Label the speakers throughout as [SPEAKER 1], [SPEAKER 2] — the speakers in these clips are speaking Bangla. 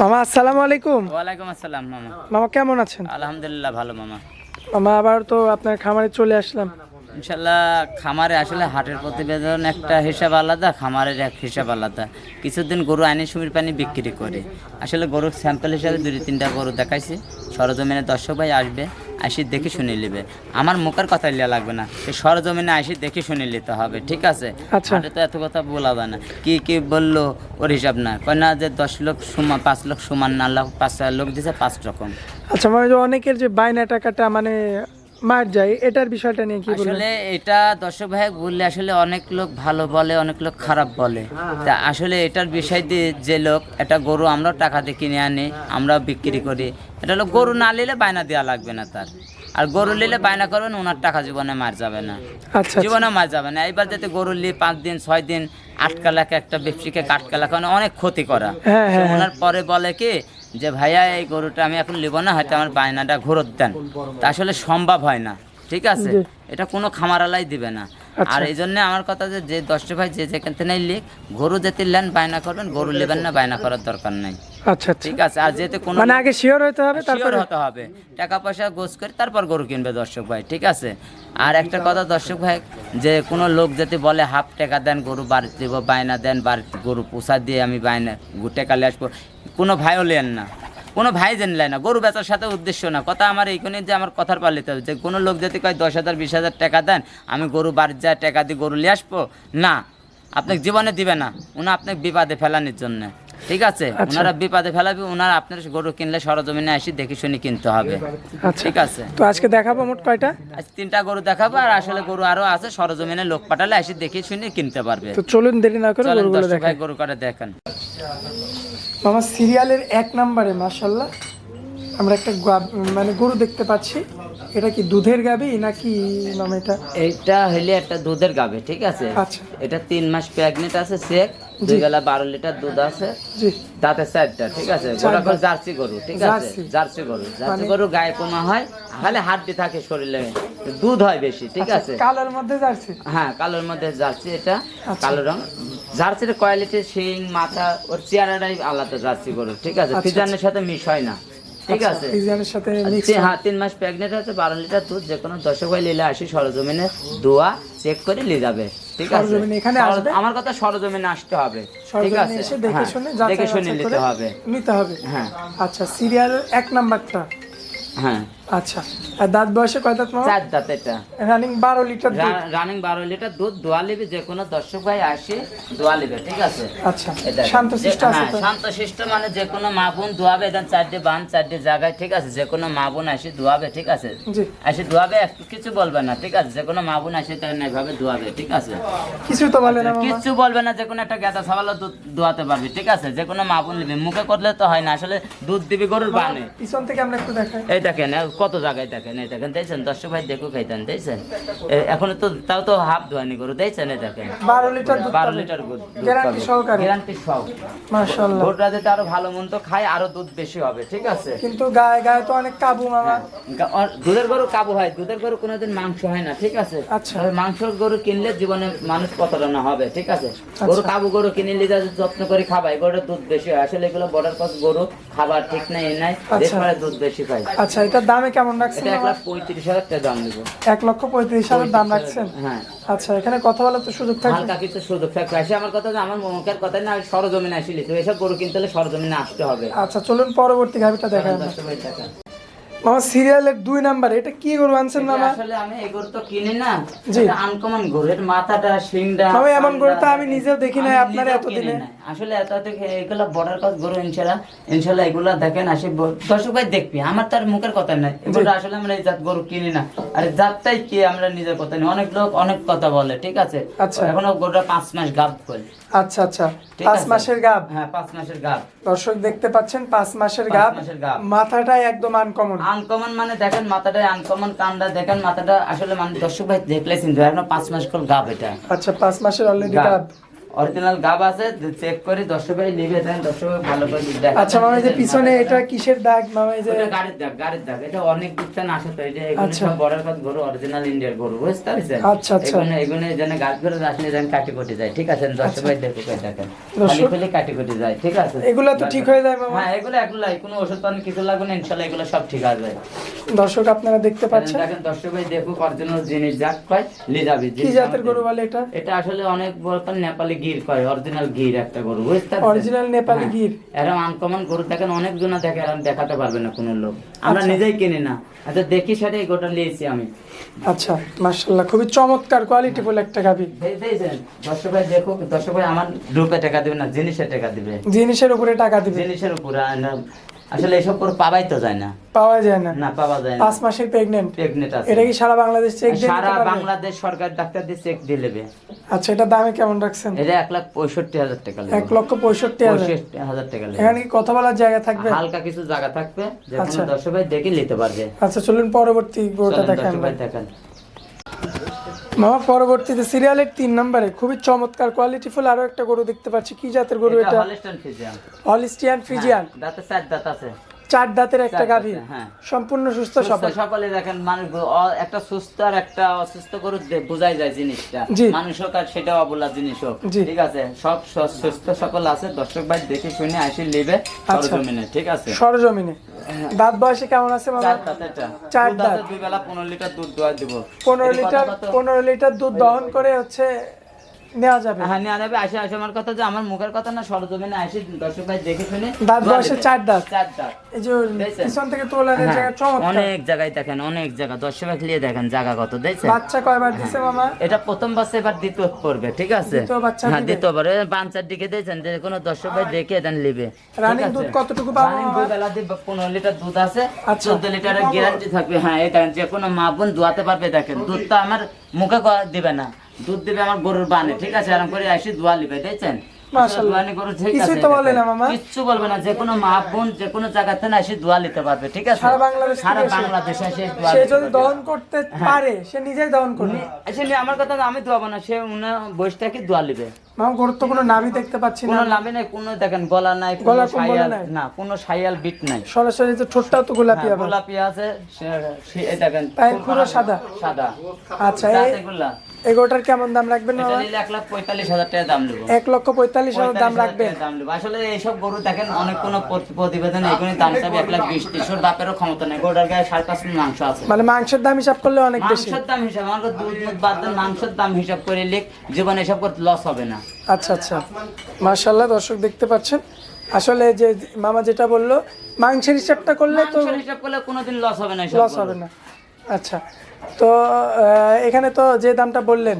[SPEAKER 1] মামা আসসালামু আলাইকুম।
[SPEAKER 2] ওয়ালাইকুম আসসালাম মামা।
[SPEAKER 1] মামা কেমন আছেন?
[SPEAKER 2] আলহামদুলিল্লাহ ভালো মামা।
[SPEAKER 1] মামা আবার তো আপনার খামারে চলে আসলাম।
[SPEAKER 2] ইনশাল্লাহ খামারে আসলে হাটের প্রতিবেদন একটা হিসাব আলাদা খামারের এক হিসাব আলাদা। কিছুদিন গরু আইনে সুমির পানি বিক্রি করে। আসলে গরুর স্যাম্পল হিসাবে দুই তিনটা গরু দেখাইছি। সরজমিনে দর্শক ভাই আসবে। আসি দেখে শুনে নেবে। আমার মুখের কথা লিয়া লাগবে না। সরজমিনে আসি দেখে শুনে নিতে হবে ঠিক আছে?
[SPEAKER 1] আচ্ছা।
[SPEAKER 2] তো এত কথা বলা যায় না। কি কি বলল ওর হিসাব না কয় না যে দশ লোক সমান পাঁচ লোক সমান না লোক পাঁচ লোক দিছে পাঁচ রকম।
[SPEAKER 1] আচ্ছা মানে অনেকের যে বাইনা টাকাটা মানে মার যায় এটার বিষয়টা নিয়ে কি
[SPEAKER 2] আসলে এটা দর্শক ভাই বললে আসলে অনেক লোক ভালো বলে অনেক লোক খারাপ বলে। তা আসলে এটার বিষয় দিয়ে যে লোক একটা গরু আমরা টাকা দিয়ে কিনে আনি আমরা বিক্রি করি। এটা হলো গরু না নিলে বায়না দেওয়া লাগবে না তার। আর গরু নিলে বায়না করবেন ওনার টাকা জীবনে মার যাবে না।
[SPEAKER 1] আচ্ছা
[SPEAKER 2] জীবনে মার যাবে না। এইবার যাতে গরু লি পাঁচ দিন ছয় দিন আটকা লাখে একটা ব্যবসাকে কাটকা লাখা অনেক ক্ষতি করা।
[SPEAKER 1] হ্যাঁ, হ্যাঁ,
[SPEAKER 2] ওনার পরে বলে কি যে ভাইয়া এই গরুটা আমি এখন নেব না হয়তো আমার বায়নাটা ঘুরত দেন তা আসলে সম্ভব হয় না ঠিক আছে? এটা কোনো খামারালাই দিবে না। আর এই জন্য আমার কথা যে যে দশটা ভাই যে যেখান থেকে লিখ গরু যেতে নেন বায়না করবেন গরু নেবেন না বায়না করার দরকার নাই।
[SPEAKER 1] আচ্ছা আচ্ছা।
[SPEAKER 2] ঠিক আছে আর যেতে কোনো
[SPEAKER 1] মানে আগে শিওর হতে হবে তারপরে
[SPEAKER 2] হতে হবে। টাকা পয়সা গোছ করে তারপর গরু কিনবে দর্শক ভাই ঠিক আছে? আর একটা কথা দর্শক ভাই যে কোনো লোক যদি বলে হাফ টাকা দেন গরু বাড়িতে দিব বায়না দেন বাড়িতে গরু পোষা দিয়ে আমি বায়না টাকা নিয়ে আসব কোনো ভাইও লেন না। কোনো ভাই জানলে না গরু বেচার সাথে উদ্দেশ্য না। কথা আমার এইখানে যে আমার কথার পালিতে হবে যে কোনো লোক যদি কয় দশ হাজার বিশ হাজার টাকা দেন আমি গরু বাড়ির যায় টাকা দিয়ে গরু নিয়ে আসব? না আপনাকে জীবনে দিবে না। উনি আপনাকে বিপদে ফেলানোর জন্য। ঠিক আছে?
[SPEAKER 1] আচ্ছা।
[SPEAKER 2] ওনারা বিপদে ফেলাবে ওনারা আপনার গরু কিনলে সরজমিনে আসি দেখে শুনে কিনতে হবে।
[SPEAKER 1] আচ্ছা।
[SPEAKER 2] ঠিক আছে?
[SPEAKER 1] তো আজকে দেখাবো মোট কয়টা?
[SPEAKER 2] আজ তিনটা গরু দেখাবো আর আসলে গরু আরও আছে সরজমিনে লোক পাঠালে আসি দেখে শুনে কিনতে পারবে।
[SPEAKER 1] তো চলুন দেরি না করে
[SPEAKER 2] চলেন
[SPEAKER 1] গরুগুলো দেখাই।
[SPEAKER 2] গরু করে দেখেন।
[SPEAKER 1] মামা সিরিয়ালের এক নম্বরে মাশাল্লাহ আমরা একটা মানে গরু দেখতে পাচ্ছি। এটা কি দুধের গাবি নাকি মামা এটা?
[SPEAKER 2] এইটা হইলে একটা দুধের গাবে ঠিক আছে?
[SPEAKER 1] আচ্ছা।
[SPEAKER 2] এটা তিন মাস প্রেগনেন্ট আছে সেক দুই বেলা বারো লিটার দুধ আছে।
[SPEAKER 1] জি।
[SPEAKER 2] দাঁতে চারটা ঠিক আছে? গোটা করে জার্সি গরু ঠিক আছে?
[SPEAKER 1] জার্সি।
[SPEAKER 2] গরু। জার্সি
[SPEAKER 1] মানে-
[SPEAKER 2] গরু গায়ে কমা হয় খালি হাড্ডি থাকে শরীরে। দুধ হয় বেশি ঠিক
[SPEAKER 1] আচ্ছা,
[SPEAKER 2] আছে?
[SPEAKER 1] কালার মধ্যে জার্সি?
[SPEAKER 2] হ্যাঁ কালোর মধ্যে জার্সি এটা
[SPEAKER 1] আচ্ছা।
[SPEAKER 2] কালো রং। জার্সির কোয়ালিটি শিং মাথা ওর চেহারাটাই আলাদা জার্সি গরু ঠিক আছে?
[SPEAKER 1] আচ্ছা,
[SPEAKER 2] ফিজানের সাথে মিশ হয় না ঠিক
[SPEAKER 1] আচ্ছা,
[SPEAKER 2] আছে?
[SPEAKER 1] ফ্রিজিয়ানের সাথে
[SPEAKER 2] হ্যাঁ। তিন মাস প্রেগনেন্ট আছে বারো লিটার দুধ যে কোনো দর্শক ভাই নিলে আসি সরজমিনে দোয়া চেক করে নিয়ে যাবে ঠিক আছে?
[SPEAKER 1] এখানে আসবে?
[SPEAKER 2] আমার কথা সরজমিনে আসতে হবে ঠিক আছে?
[SPEAKER 1] দেখে
[SPEAKER 2] হ্যাঁ,
[SPEAKER 1] শুনে
[SPEAKER 2] দেখে শুনে নিতে হবে।
[SPEAKER 1] নিতে হবে।
[SPEAKER 2] হ্যাঁ।
[SPEAKER 1] আচ্ছা সিরিয়াল এক নাম্বারটা।
[SPEAKER 2] হ্যাঁ।
[SPEAKER 1] আচ্ছা। আর দাঁত বয়সে কয় দাঁত মামা?
[SPEAKER 2] চার দাঁত এটা।
[SPEAKER 1] রানিং বারো লিটার
[SPEAKER 2] রানিং বারো লিটার দুধ দোয়া যে কোনো দর্শক ভাই আসে দোয়া ঠিক আছে?
[SPEAKER 1] আচ্ছা। শান্ত শিষ্ট আছে
[SPEAKER 2] হ্যাঁ, শান্ত শিষ্ট মানে যে কোনো মা বোন দোয়াবে দেন চারটে বান চারটে জায়গায় ঠিক আছে? যে কোনো মা বোন আসে দোয়াবে ঠিক আছে? আসে দোয়াবে একটু কিছু বলবে না ঠিক আছে? যে কোনো মা বোন আসে না এভাবে দোয়াবে ঠিক আছে?
[SPEAKER 1] কিছু তো বলে না মামা।
[SPEAKER 2] কিচ্ছু বলবে না যে কোনো একটা গেদা ছাগল দুধ দোয়াতে পারবে ঠিক আছে? যে কোনো মা বোন নিবে মুখে করলে তো হয় না আসলে দুধ দিবি গরুর বানে।
[SPEAKER 1] পিছন থেকে আমরা একটু দেখাই।
[SPEAKER 2] এই দেখেন কত জায়গায় দেখেন এই দেখেন দেখছেন? দর্শক ভাই দেখো খাইতেন দেখছেন? এখনও তো তাও তো হাফ ধোয়ানি গরু দেখছেন? এই দেখেন।
[SPEAKER 1] বারো লিটার
[SPEAKER 2] বারো লিটার
[SPEAKER 1] গ্যারান্টি সহকারে।
[SPEAKER 2] গ্যারান্টি সহ।
[SPEAKER 1] মাশাআল্লাহ।
[SPEAKER 2] গরুটা যদি আরও ভালো মন্দ খায় আরও দুধ বেশি হবে ঠিক আছে?
[SPEAKER 1] কিন্তু গায়ে গায়ে তো অনেক কাবু মামা।
[SPEAKER 2] দুধের গরু কাবু হয় দুধের গরু কোনোদিন মাংস হয় না ঠিক আছে?
[SPEAKER 1] আচ্ছা।
[SPEAKER 2] তবে গরু কিনলে জীবনে মানুষ প্রতারণা হবে ঠিক আছে? গরু
[SPEAKER 1] আচ্ছা।
[SPEAKER 2] কাবু গরু কিনে নিলে যত্ন করে খাবাই গরুর দুধ বেশি হয়। আসলে এগুলো বর্ডার পাস গরু খাবার ঠিক নাই এ নাই
[SPEAKER 1] আচ্ছা।
[SPEAKER 2] দুধ বেশি পায়।
[SPEAKER 1] আচ্ছা এটার দামে কেমন রাখছেন
[SPEAKER 2] এক? লাখ পঁয়ত্রিশ হাজার টাকা দাম দেবো।
[SPEAKER 1] এক লক্ষ পঁয়ত্রিশ হাজার দাম রাখছেন?
[SPEAKER 2] হ্যাঁ।
[SPEAKER 1] আচ্ছা এখানে কথা বলার তো সুযোগ থাকবে।
[SPEAKER 2] হালকা কিছু সুযোগ থাকবে। আসে আমার কথা যে আমার মুখের কথা না আমি সরজমিনে আসিলি তো এসব গরু কিনতে হলে সরজমিনে আসতে হবে।
[SPEAKER 1] আচ্ছা চলুন পরবর্তী গাভিটা দেখাই আমরা। মামা সিরিয়ালের দুই নাম্বার এটা কি গরু আনছেন মামা?
[SPEAKER 2] আসলে আমি এই গরু তো কিনি না
[SPEAKER 1] জি।
[SPEAKER 2] আনকমন গরু। এর মাথাটা শিংটা
[SPEAKER 1] মামা এমন গরু তো আমি নিজেও দেখি নাই
[SPEAKER 2] আমি
[SPEAKER 1] আপনার এতদিনে।
[SPEAKER 2] আসলে এত থেকে এগুলা বর্ডার কাজ গরু ইনশাল্লাহ ইনশাল্লাহ এগুলা দেখেন আসি দর্শক ভাই দেখবি আমার তার মুখের কথা নাই। এগুলো আসলে আমরা এই জাত গরু কিনি না আর জাতটাই কি আমরা নিজের কথা নেই। অনেক লোক অনেক কথা বলে ঠিক আছে?
[SPEAKER 1] আচ্ছা।
[SPEAKER 2] এখনও গরুটা পাঁচ মাস গাব
[SPEAKER 1] আচ্ছা আচ্ছা। পাঁচ মাসের গাব?
[SPEAKER 2] হ্যাঁ পাঁচ মাসের গাব।
[SPEAKER 1] দর্শক দেখতে পাচ্ছেন পাঁচ মাসের গাব। মাথাটাই একদম আনকমন
[SPEAKER 2] আনকমন মানে দেখেন মাথাটা আনকমন কান্ডা দেখেন মাথাটা আসলে মানে দর্শক ভাই দেখলে চিনতে এখনও পাঁচ মাস কল গাব এটা।
[SPEAKER 1] আচ্ছা পাঁচ মাসের অলরেডি
[SPEAKER 2] গাব। অরিজিনাল গাব আছে চেক করে দর্শক ভাই নিবে দেন দর্শক ভাই ভালো করে দেখেন।
[SPEAKER 1] আচ্ছা মামা যে পিছনে এটা কিসের দাগ? মামা যে
[SPEAKER 2] গাড়ির দাগ গাড়ির দাগ। এটা অনেক আসে তো এটা এগুলো
[SPEAKER 1] আচ্ছা।
[SPEAKER 2] সব কথা গরু অরিজিনাল ইন্ডিয়ার গরু বুঝতে পারছেন?
[SPEAKER 1] আচ্ছা, আচ্ছা।
[SPEAKER 2] এগুলো এগুলো যেন গাছ করে আসলে যেন কাটি কুটি যায় ঠিক আছে? দর্শক ভাই দেখো দেখেন। খালি খালি কাটি কুটি যায় ঠিক আছে?
[SPEAKER 1] এগুলো তো ঠিক হয়ে যায় মামা।
[SPEAKER 2] হ্যাঁ এগুলো এগুলো কোনো ওষুধ পানি কিছু লাগবে না ইনশাল্লাহ এগুলো সব ঠিক আছে
[SPEAKER 1] দর্শক আপনারা দেখতে পাচ্ছেন?
[SPEAKER 2] দেখেন দর্শক ভাই দেখুক অরিজিনাল জিনিস যাক কয় লিজাবি
[SPEAKER 1] কি জাতের গরু বলে এটা?
[SPEAKER 2] এটা আসলে অনেক বড় নেপালি গির কয় অরিজিনাল গির একটা গরু বুঝতে
[SPEAKER 1] অরিজিনাল নেপালি
[SPEAKER 2] হ্যাঁ।
[SPEAKER 1] গির।
[SPEAKER 2] এরকম আনকমন গরু দেখেন অনেক জনা দেখে এরকম দেখাতে পারবে না কোনো লোক। আমরা
[SPEAKER 1] আচ্ছা।
[SPEAKER 2] নিজেই কিনি না। আচ্ছা দেখি সেটা এই গোটা নিয়েছি আমি।
[SPEAKER 1] আচ্ছা মাশাআল্লাহ খুবই চমৎকার কোয়ালিটি বলে
[SPEAKER 2] একটা গাবি দর্শক ভাই দেখো দর্শক ভাই আমার রূপে টাকা দিবে না জিনিসের টাকা দিবে।
[SPEAKER 1] জিনিসের উপরে টাকা দিবে।
[SPEAKER 2] জিনিসের উপরে আসলে এইসব করে পাবাই তো যায় না।
[SPEAKER 1] পাওয়া যায় না।
[SPEAKER 2] না পাওয়া যায় না।
[SPEAKER 1] পাঁচ মাসের
[SPEAKER 2] আছে।
[SPEAKER 1] এটা কি সারা বাংলাদেশ চেক দিয়ে
[SPEAKER 2] সারা বাংলাদেশ সরকার ডাক্তার দিয়ে চেক দিয়ে নেবে।
[SPEAKER 1] আচ্ছা এটা দামে কেমন রাখছেন?
[SPEAKER 2] এটা এক লাখ পঁয়ষট্টি হাজার টাকা
[SPEAKER 1] এক লক্ষ পঁয়ষট্টি হাজার।
[SPEAKER 2] টাকা লাগবে
[SPEAKER 1] এখানে কি কথা বলার জায়গা থাকবে?
[SPEAKER 2] হালকা কিছু জায়গা থাকবে যে
[SPEAKER 1] আচ্ছা।
[SPEAKER 2] কোনো দর্শক ভাই দেখে নিতে পারবে।
[SPEAKER 1] আচ্ছা চলুন পরবর্তী দেখান
[SPEAKER 2] ভাই। দেখেন।
[SPEAKER 1] মামা পরবর্তীতে সিরিয়ালের তিন নম্বরে খুবই চমৎকার কোয়ালিটি ফুল আরও একটা গরু দেখতে পাচ্ছি। কি জাতের গরু
[SPEAKER 2] এটা ফ্রিজিয়ান
[SPEAKER 1] হলিস্টিয়ান ফ্রিজিয়ান
[SPEAKER 2] হ্যাঁ, দাঁতে চার দাঁত আছে।
[SPEAKER 1] চার দাঁতের একটা গাভী।
[SPEAKER 2] হ্যাঁ।
[SPEAKER 1] সম্পূর্ণ সুস্থ সবল।
[SPEAKER 2] সকালে দেখেন মানুষ একটা সুস্থ আর একটা অসুস্থ করে বোঝাই যায় জিনিসটা। মানুষ হোক আর সেটাও অবলা জিনিস হোক। ঠিক আছে? সব সুস্থ সকল আছে। দর্শক ভাই দেখে শুনে আসি নেবে
[SPEAKER 1] আচ্ছা।
[SPEAKER 2] সরজমিনে ঠিক আছে?
[SPEAKER 1] সরজমিনে। দাঁত বয়সে কেমন আছে মামা
[SPEAKER 2] চার দাঁত। দুই বেলা পনেরো লিটার দুধ দোয়া দিব।
[SPEAKER 1] পনেরো লিটার পনেরো লিটার দুধ দহন করে হচ্ছে নেওয়া যাবে।
[SPEAKER 2] হ্যাঁ নিয়ে নেবে আসে আসে আমার কথা যে আমার মুখের কথা না সরজমিনে আসি দর্শক ভাই দেখে
[SPEAKER 1] দাঁত বয়সে চার দাঁত।
[SPEAKER 2] চার দাঁত।
[SPEAKER 1] এই যে পিছন থেকে তোলার
[SPEAKER 2] হ্যাঁ,
[SPEAKER 1] জায়গা চমৎকার।
[SPEAKER 2] অনেক জায়গায় দেখেন অনেক জায়গা। দর্শক ভাই দেখেন জায়গা কত দেখছেন?
[SPEAKER 1] বাচ্চা কয়বার দিছে মামা?
[SPEAKER 2] এটা প্রথম বাচ্চা এবার দ্বিতীয় পড়বে ঠিক আছে? হ্যাঁ? দ্বিতীয়বার বাচ্চার দিকে দিয়েছেন যে কোনো দর্শক ভাই দেখে দেন নিবে
[SPEAKER 1] রানিং দুধ কতটুকু পাবো
[SPEAKER 2] রানিং দুধ বেলা দিয়ে পনেরো লিটার দুধ আছে।
[SPEAKER 1] আচ্ছা।
[SPEAKER 2] চোদ্দ লিটারের গ্যারান্টি থাকবে। হ্যাঁ দেখেন যে কোনো মা বোন দোয়াতে পারবে দেখেন। দুধটা আমার মুখে দিবে না। দুধ দিবে আমার গরুর বানে ঠিক আছে? এরকম করে আসি দোয়া লিবে দেখছেন?
[SPEAKER 1] মামা।
[SPEAKER 2] কিচ্ছু বলবে না যে কোনো মা বোন যে কোনো জায়গাতে না এসে দোয়া নিতে পারবে ঠিক আছে?
[SPEAKER 1] সারা বাংলাদেশ
[SPEAKER 2] সারা। বাংলাদেশে এসে দোয়া
[SPEAKER 1] সে যদি দহন করতে
[SPEAKER 2] হ্যাঁ।
[SPEAKER 1] পারে সে নিজেই দহন করবে।
[SPEAKER 2] আসলে আমার কথা আমি দোয়াবো না সে দোয়া
[SPEAKER 1] মামা নাভি দেখতে পাচ্ছি না।
[SPEAKER 2] কোনো নাই কোনো দেখেন গলা নাই
[SPEAKER 1] গলা
[SPEAKER 2] না কোনো সাইয়াল বিট নাই।
[SPEAKER 1] সরাসরি তো ঠোঁটটাও তো গোলাপি
[SPEAKER 2] হ্যাঁ, গোলাপি আছে সে- সে- দেখেন
[SPEAKER 1] পায়ের খুরও সাদা।
[SPEAKER 2] সাদা।
[SPEAKER 1] আচ্ছা
[SPEAKER 2] জাত এগুলা।
[SPEAKER 1] এই গরুটার কেমন দাম রাখবেন
[SPEAKER 2] এক লাখ পঁয়তাল্লিশ হাজার টাকা দাম নেব।
[SPEAKER 1] এক লক্ষ পঁয়তাল্লিশ হাজার দাম রাখবেন।
[SPEAKER 2] দাম নেব। আসলে এইসব গরু দেখেন অনেক কোনো প্রতিবেদন এখানে দাম চাবে এক লাখ বিশ ত্রিশ ওর বাপেরও ক্ষমতা নেই। গরুটার গায়ে সাড়ে পাঁচ মাংস আছে।
[SPEAKER 1] মানে মাংসের দাম হিসাব করলে অনেক বেশি।
[SPEAKER 2] মাংসের দাম হিসাব আমাকে দুধ মুধ বাদ দেন মাংসের দাম হিসাব করে লিখ জীবনে এসব করতে লস হবে না।
[SPEAKER 1] আচ্ছা আচ্ছা। মাশাল্লাহ দর্শক দেখতে পাচ্ছেন। আসলে যে মামা যেটা বলল মাংসের হিসাবটা করলে তো
[SPEAKER 2] হিসাব করলে কোনোদিন লস হবে না
[SPEAKER 1] লস হবে না। আচ্ছা। তো এখানে তো যে দামটা বললেন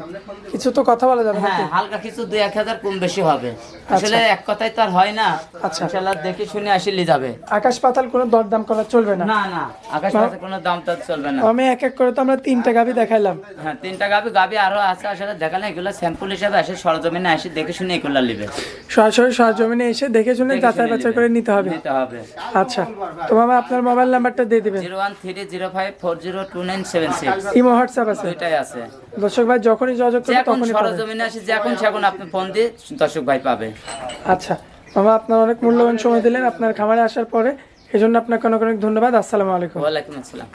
[SPEAKER 1] কিছু তো কথা বলা যাবে
[SPEAKER 2] হ্যাঁ হালকা কিছু দুই এক হাজার কম বেশি হবে। আসলে এক কথাই তো আর হয় না।
[SPEAKER 1] আচ্ছা।
[SPEAKER 2] দেখে শুনে আসলে যাবে।
[SPEAKER 1] আকাশ পাতাল কোনো দরদাম করা চলবে না?
[SPEAKER 2] না না আকাশ পাশে কোনো দাম তো চলবে না।
[SPEAKER 1] আমি এক এক করে তো আমরা তিনটা গাভি দেখাইলাম।
[SPEAKER 2] হ্যাঁ তিনটা গাবি গাবি আরও আছে আসলে দেখালে এগুলো স্যাম্পল হিসাবে আসে সরজমিনে আসে দেখে শুনে এগুলো নিবে।
[SPEAKER 1] সরাসরি সরজমিনে এসে দেখে শুনে যাচাই বাছাই করে নিতে হবে।
[SPEAKER 2] নিতে হবে।
[SPEAKER 1] আচ্ছা তো মামা আপনার মোবাইল নাম্বারটা দিয়ে দিবেন।
[SPEAKER 2] Zero one three zero five four zero two nine seven six.
[SPEAKER 1] Imo WhatsApp আছে?
[SPEAKER 2] দুইটাই আছে।
[SPEAKER 1] দর্শক ভাই যখনই যোগাযোগ করবে তখনই পাবেন।
[SPEAKER 2] সরজমিনে আসে যখন সেখন আপনি ফোন দিয়ে দর্শক ভাই পাবে।
[SPEAKER 1] আচ্ছা মামা আপনার অনেক মূল্যবান সময় দিলেন। আপনার খামারে আসার পরে এজন্য আপনাকে অনেক অনেক ধন্যবাদ। আসসালামু আলাইকুম।
[SPEAKER 2] ওয়ালাইকুম আসসালাম।